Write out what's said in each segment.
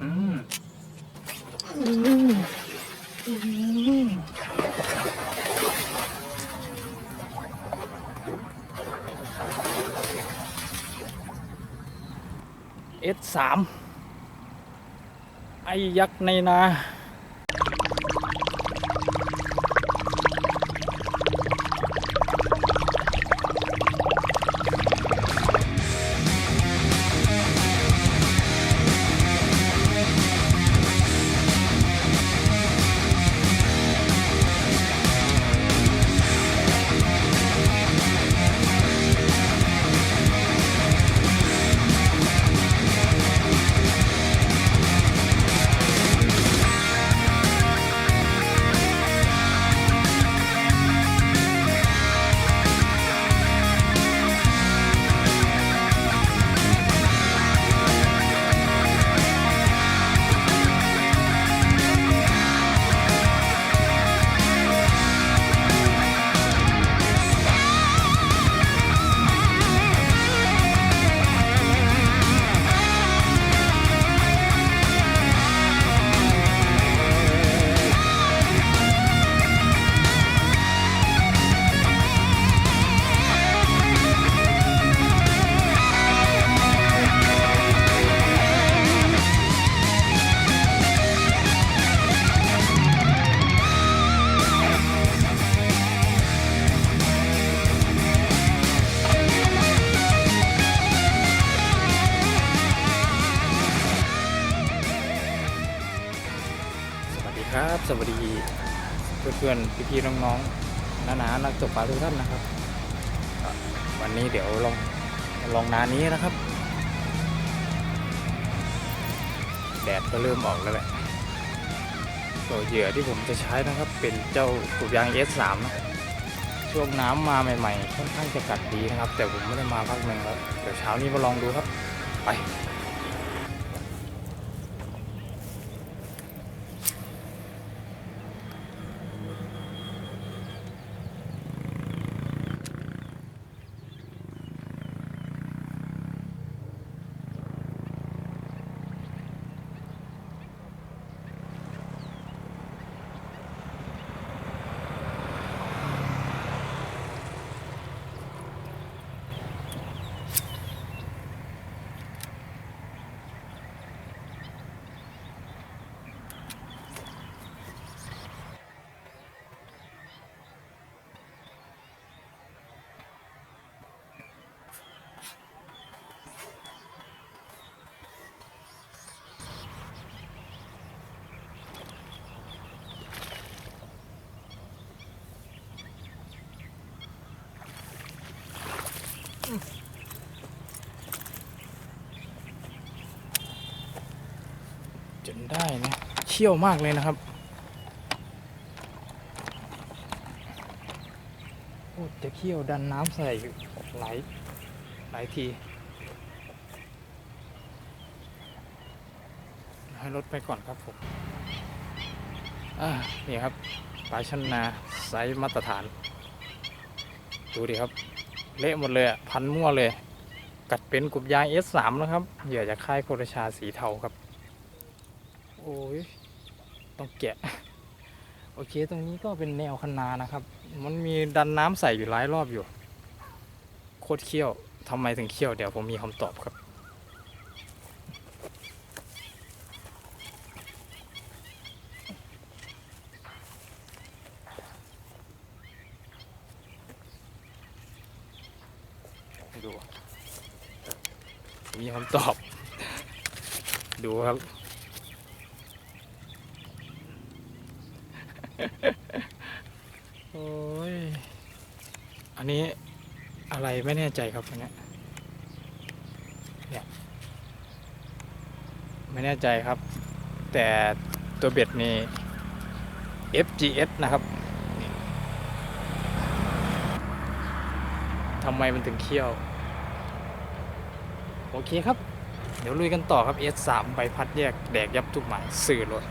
อืมเอสสามไอยักษ์ในนา พี่ๆน้องๆนานานักตกปลาทุกท่านนะครับ วันนี้เดี๋ยวลองลองนานี้นะครับ แดดก็เริ่มออกแล้วแหละตัวเหยื่อที่ผมจะใช้นะครับ เป็นเจ้ากลุ่มยาง S3 นะช่วงน้ำมาใหม่ๆ ค่อนข้างจะกัดดีนะครับ แต่ผมไม่ได้มาพักหนึ่งแล้วเดี๋ยวเช้านี้มาลองดูครับ ไป นได้นะเชี่ยวมากเลยนะครับโอ้จะเขี้ยวดันน้ำใส่หลายหลายทีให้รถไปก่อนครับผมอ่านี่ครับปลาชันนาไซส์มาตรฐาน ดูดิครับ เละหมดเลยพันมั่วเลย กัดเป็นกลุ่มยาง S3 นะครับเหยื่อจากค่ายโครชาสีเทาครับ โอ้ยต้องแกะ โอเค ตรงนี้ก็เป็นแนวคันนานะครับ มันมีดันน้ำใส่อยู่หลายรอบอยู่ โคตรเขี้ยวทำไมถึงเขี้ยว เดี๋ยวผมมีคำตอบครับดู มีคำตอบ ดูครับ โอ้ย อันนี้อะไรไม่แน่ใจครับอันเนี้ยเนี่ย ไม่แน่ใจครับ แต่ตัวเบ็ดนี่ FGS นะครับทำไมมันถึงเขี้ยว โอเคครับ เดี๋ยวลุยกันต่อครับ S3 ใบพัดแยก แดกยับทุกหมายสื่อรถ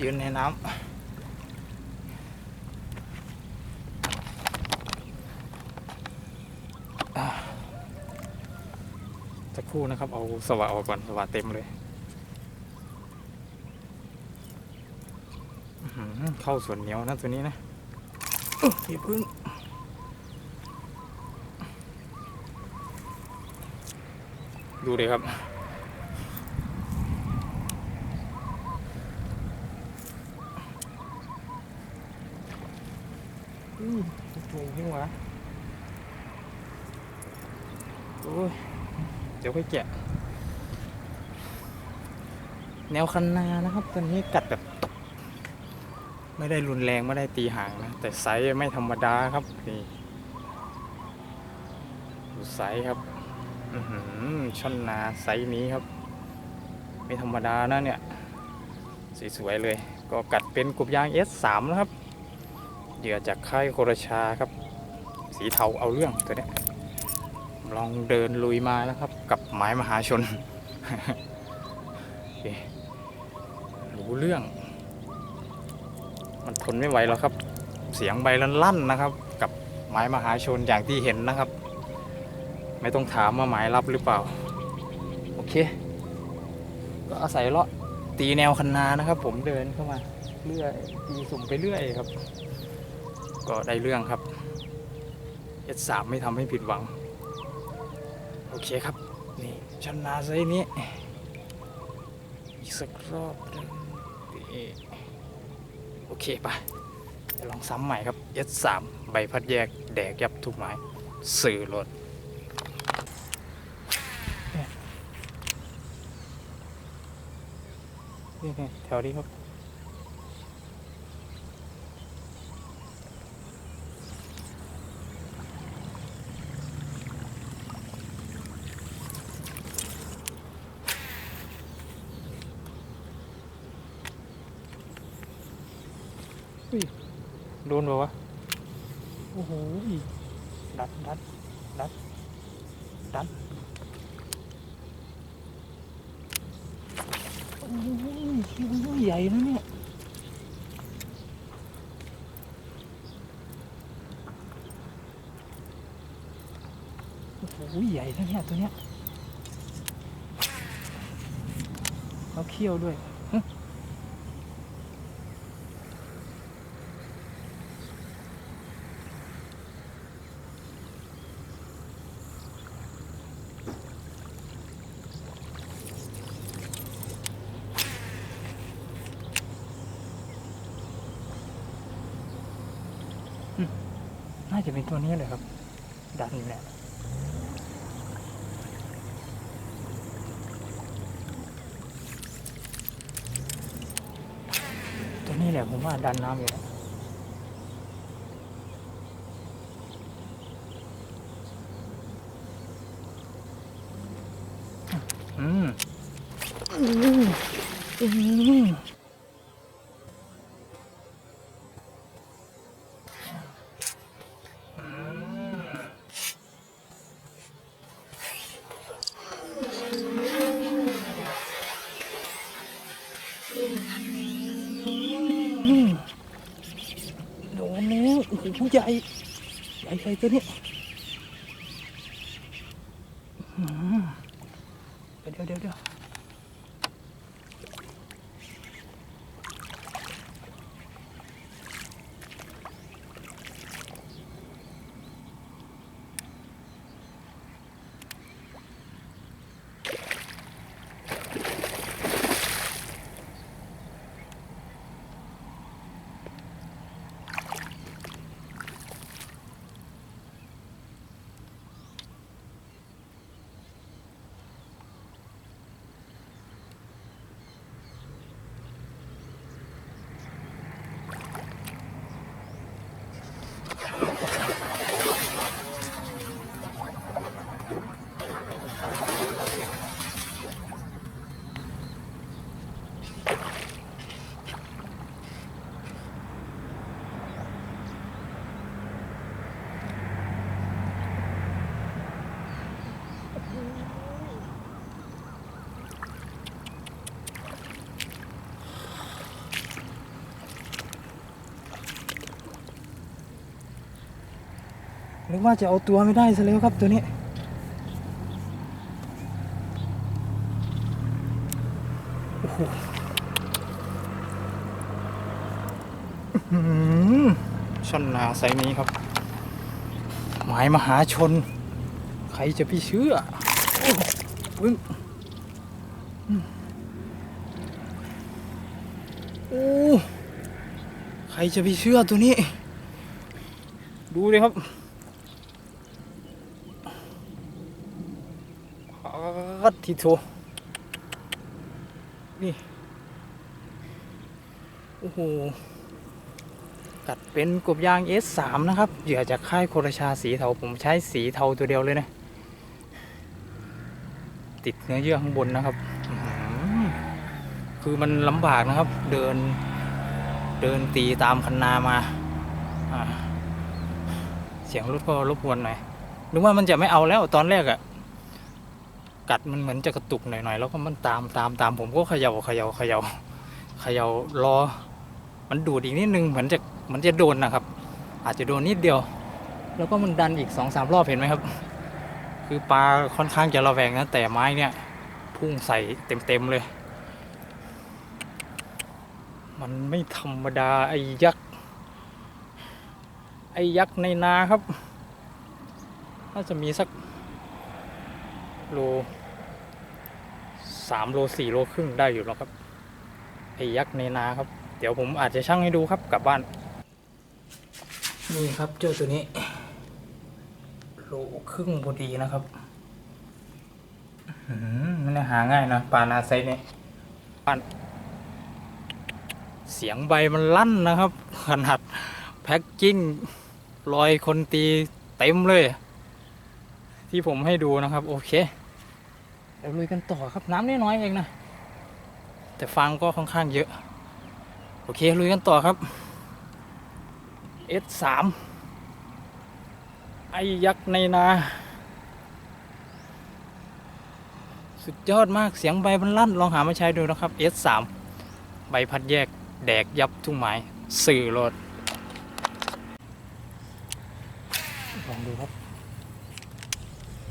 ยืนในน้ำอ่าสักครู่นะครับ เอาสว่านออกก่อนสว่านเต็มเลยอื้อหือเข้าส่วนเหนียวนะตัวนี้นะอุ๊ยอย่าพึ่งดูเลยครับ อืมถูกยิ่งวะโอ้ย เดี๋ยว ค่อยแกะ แนวคันนานะครับตัวนี้กัดแบบตบไม่ได้รุนแรงไม่ได้ตีห่างนะ แต่ไซส์ไม่ธรรมดาครับนี่ดูไซส์ครับอือหือช่อนนาไซส์นี้ครับ ไม่ธรรมดานะเนี่ยสสวยๆเลย ก็กัดเป็นกลุ่มยาง S3 นะครับเหยื่อจากค่ายโครชาครับ สีเทาเอาเรื่องตัวเนี้ย ลองเดินลุยมาแล้วครับ กับไม้มหาชน รู้เรื่อง มันทนไม่ไหวแล้วครับ เสียงใบลั่นๆนะครับ กับไม้มหาชนอย่างที่เห็นนะครับ ไม่ต้องถามว่าหมายรับหรือเปล่า โอเค ก็อาศัยเลาะตีแนวคันนานะครับ ผมเดินเข้ามาเรื่อยตีสุ่มไปเรื่อยครับ ก็ได้เรื่องครับ S3 ไม่ทำให้ผิดหวัง โอเคครับ นี่ชันนาไซนี้ อีกสักรอบนึงโอเคไปเดี๋ยวลองซ้ำใหม่ครับ S3 ใบพัดแยก แดกยับทุกไม้ สื่อรถนี่แถวนี้ครับ โดนปล่าวะ โอ้โหดัดดัดดัดดัดโอ้ยโอ้ยใหญ่นะเนี่ยโอ้โหใหญ่นะเนี่ยตัวเนี้ยแล้วเขี้ยวด้วย จะเป็นตัวนี้เลยครับ ดันอยู่เนี่ยตัวนี้แหละผมว่าดันน้ำอยู่แล้วอืมอืมอืม ตัวนี้ นึกว่าจะเอาตัวไม่ได้ซะแล้วครับตัวนี้โอ้โหช่อนนาไซนี้ครับ หมายมหาชน ใครจะพี่เชื่อปึ้งอืมโอ้ใครจะไปเชื่อตัวนี้ ดูเลยครับ ฮัดทีโทนี่ โอ้โห กัดเป็นกบยาง S3 นะครับ เหยื่อจากค่ายโคราชาสีเทา ผมใช้สีเทาตัวเดียวเลยนะ ติดเนื้อเยื่อข้างบนนะครับ คือมันลำบากนะครับ เดิน เดินตีตามคันนามาอ่าเสียงรถก็รบกวนหน่อยนึกว่ามันจะไม่เอาแล้วตอนแรกอะ กัดมันเหมือนจะกระตุกหน่อยๆแล้วก็มันตามตามตามผมก็เขย่าเขย่าเขย่าเขย่ารอ มันดูดอีกนิดนึงเหมือนจะเหมันจะโดนนะครับ อาจจะโดนนิดเดียว แล้วก็มันดันอีกสองสามรอบเห็นไหมครับ คือปลาค่อนข้างจะระแวงนะแต่ไม้เนี่ย พุ่งใส่เต็มๆเลย มันไม่ธรรมดาไอ้ยักษ์ไอ้ยักษ์ในนาครับน่าจะมีสัก โลสามโลสี่โลครึ่งได้อยู่แล้วครับไอ้ยักษ์ในนาครับ เดี๋ยวผมอาจจะชั่งให้ดูครับกลับบ้าน นี่ครับเจ้าตัวนี้โลครึ่งพอดีนะครับอื้อหือมันหาง่ายนะปลานาไซเนี่ยบ้านเสียงใบมันลั่นนะครับ ขนาดแพ็กกิ้งรอยคนตีเต็มเลย ที่ผมให้ดูนะครับ โอเคเดี๋ยวลุยกันต่อครับน้ำน้อยๆเองนะแต่ฟางก็ค่อนข้างเยอะ โอเคลุยกันต่อครับ S3 ไอยักษ์ในนา สุดยอดมากเสียงใบมันลั่น ลองหามาใช้ดูนะครับ S3 ใบพัดแยกแดกยับทุ่งไม้สื่อรถลองดูครับ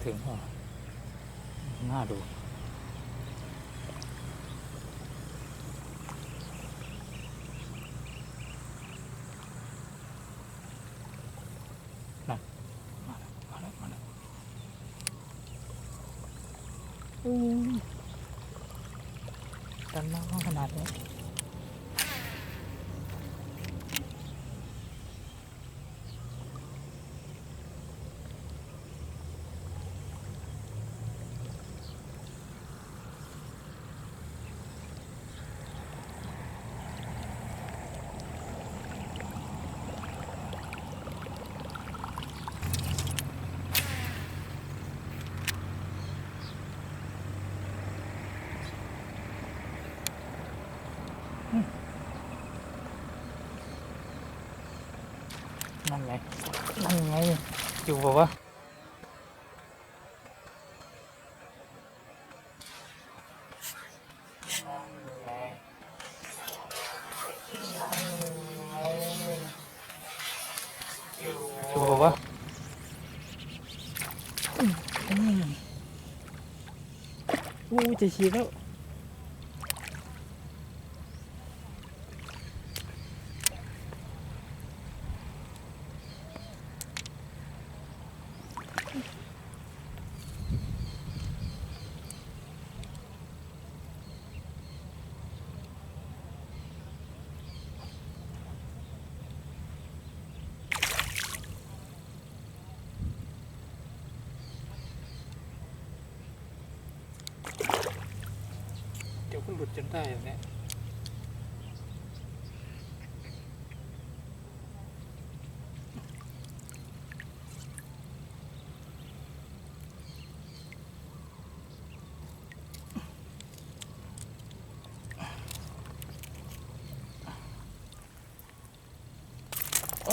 ถึงเหรอน่าดูนั่นมาแล้วมาแล้วมาแล้วอู้ดันมากขนาดนี้นั่นไง นั่นไง อยู่บอกว่าอยู่บอกว่าอู้จะฉีดแล้ว เดี๋ยวก็หลุดจนได้แบบเนี้ยโอ้ย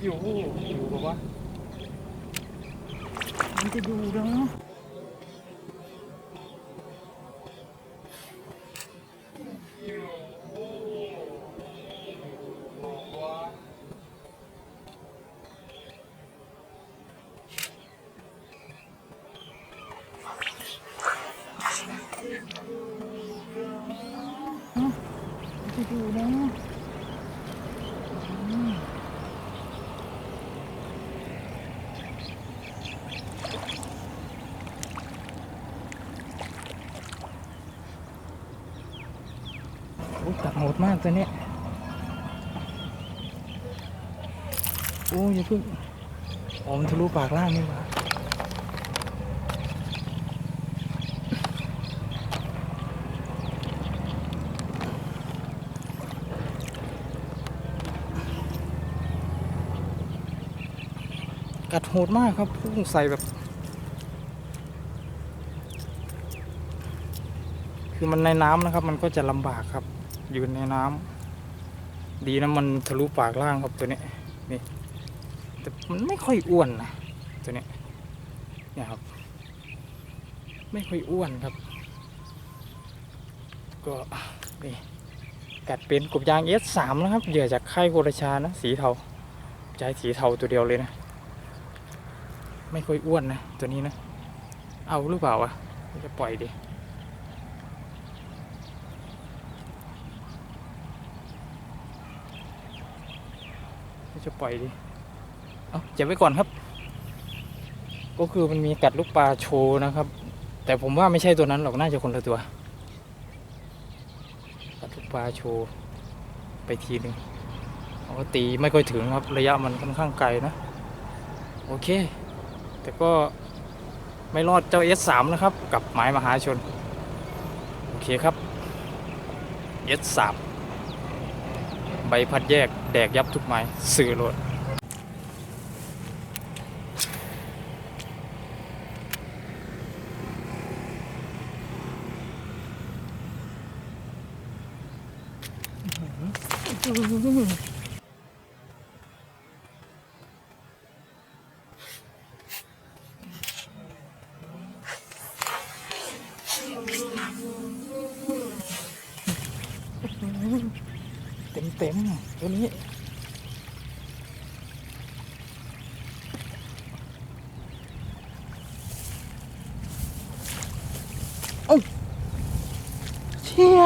ค ตัวนี้ โอ้ยอย่าเพิ่งอ๋อมันทะลุปากล่างนี่หว่ากัดโหดมากครับพุ่งใส่แบบ คือมันในน้ำนะครับ มันก็จะลำบากครับ อยู่ในน้ำดีนะมันทะลุปากล่างครับตัวนี้นี่แต่มันไม่ค่อยอ้วนนะตัวนี้เนี่ยครับ ไม่ค่อยอ้วนครับ ก็นี่กัดเป็นกบยางเอสสามนะครับเหยื่อจากค่ายโคราชานะสีเทาใจสีเทาตัวเดียวเลยนะ ไม่ค่อยอ้วนนะตัวนี้นะ เอาหรือเปล่าวะจะปล่อยดิ จะปล่อยดิเอาเจ็บไว้ก่อนครับ ก็คือมันมีกัดลูกปลาโชว์นะครับ แต่ผมว่าไม่ใช่ตัวนั้นหรอกน่าจะคนละตัว กัดลูกปลาโชว์ไปทีหนึ่งเขาก็ตีไม่ค่อยถึงครับระยะมันค่อนข้างไกลนะ โอเค แต่ก็ไม่รอดเจ้า S3 นะครับ กับหมายมหาชน โอเคครับ S3 ใบพัดแยก แดกยับทุกไม้สื่อโหลดเต็มเต็มๆตัวนี้ โอ้าเชี่ย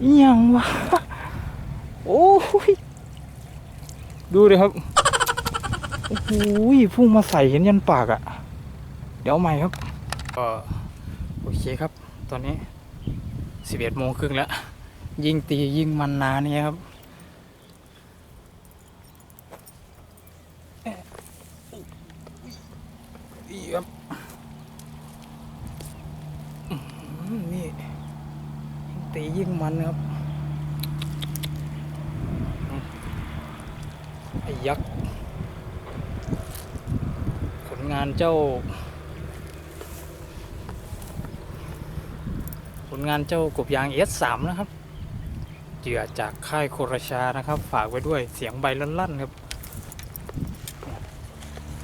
อ หยังวะโอ้ยดูเลยครับโอ้โหพุ่งมาใส่เห็นยันปากอะ่ะ เดี๋ยวใหม่ครับก็โอเคครับ ตอนนี้สิบเอ็ดโมงครึ่งแล้ว ยิ่งตียิ่งมันนานเนี่ยครับครับนี่ยิ่งตียิ่งมันครับไอ้ ยักษ์ ผลงานเจ้า ผลงานเจ้ากบยาง S3 นะครับเหยื่อจากค่ายโคราชานะครับ ฝากไว้ด้วยเสียงใบลั่นๆครับ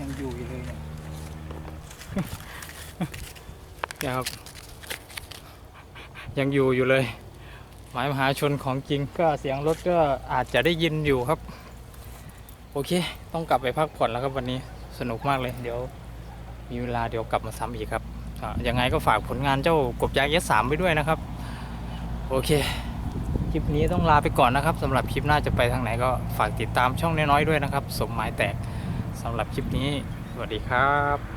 ยังอยู่อยู่เลยนี่ยเนี่ยครับยังอยู่อยู่เลย หมายมหาชนของจริงก็เสียงรถก็อาจจะได้ยินอยู่ครับ โอเค ต้องกลับไปพักผ่อนแล้วครับวันนี้สนุกมากเลย เดี๋ยวมีเวลาเดี๋ยวกลับมาซ้ำอีกครับอะยังไงก็ฝากผลงานเจ้ากบยาง S3 ไปด้วยนะครับ โอเค คลิปนี้ต้องลาไปก่อนนะครับสำหรับคลิปหน้าจะไปทางไหนก็ฝากติดตามช่องน้อยๆด้วยนะครับ สมหมายแตกสำหรับคลิปนี้ สวัสดีครับ